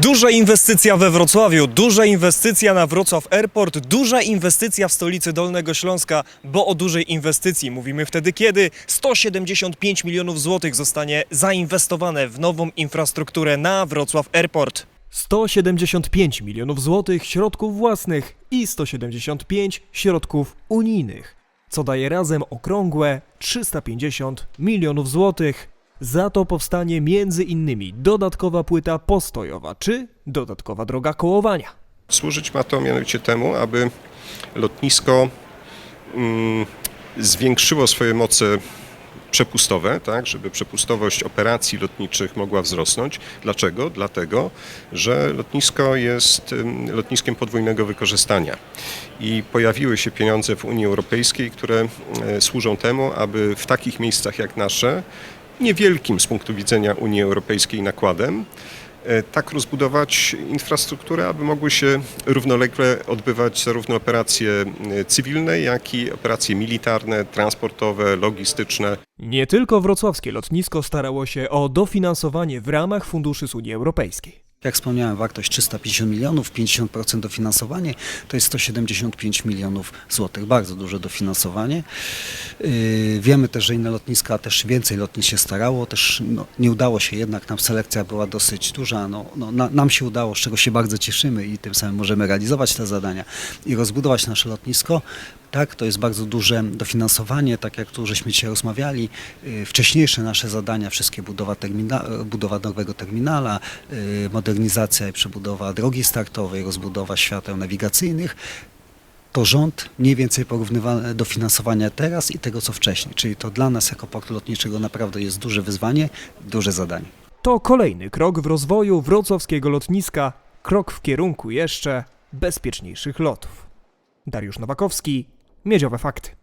Duża inwestycja we Wrocławiu, duża inwestycja na Wrocław Airport, duża inwestycja w stolicy Dolnego Śląska, bo o dużej inwestycji mówimy wtedy, kiedy 175 milionów złotych zostanie zainwestowane w nową infrastrukturę na Wrocław Airport. 175 milionów złotych środków własnych i 175 środków unijnych, co daje razem okrągłe 350 milionów złotych. Za to powstanie innymi dodatkowa płyta postojowa czy dodatkowa droga kołowania. Służyć ma to mianowicie temu, aby lotnisko mm, zwiększyło swoje moce przepustowe, tak, żeby przepustowość operacji lotniczych mogła wzrosnąć. Dlaczego? Dlatego, że lotnisko jest lotniskiem podwójnego wykorzystania i pojawiły się pieniądze w Unii Europejskiej, które e, służą temu, aby w takich miejscach jak nasze, niewielkim z punktu widzenia Unii Europejskiej nakładem, e, tak rozbudować infrastrukturę, aby mogły się równolegle odbywać zarówno operacje e, cywilne, jak i operacje militarne, transportowe, logistyczne. Nie tylko wrocławskie lotnisko starało się o dofinansowanie w ramach funduszy z Unii Europejskiej. Jak wspomniałem, wartość 350 milionów, 50% dofinansowanie to jest 175 milionów złotych. Bardzo duże dofinansowanie. Yy, wiemy też, że inne lotniska też więcej lotnisk się starało, też no, nie udało się jednak, nam selekcja była dosyć duża. No, no, na, nam się udało, z czego się bardzo cieszymy i tym samym możemy realizować te zadania i rozbudować nasze lotnisko. Tak, to jest bardzo duże dofinansowanie, tak jak tu żeśmy dzisiaj rozmawiali. Yy, Wcześniejsze nasze zadania, wszystkie budowa, termina, budowa nowego terminala, yy, modernizacja i przebudowa drogi startowej, rozbudowa świateł nawigacyjnych, to rząd mniej więcej porównywa dofinansowania teraz i tego co wcześniej. Czyli to dla nas jako portu lotniczego naprawdę jest duże wyzwanie, duże zadanie. To kolejny krok w rozwoju wrocławskiego lotniska, krok w kierunku jeszcze bezpieczniejszych lotów. Dariusz Nowakowski, Miedziowe Fakty.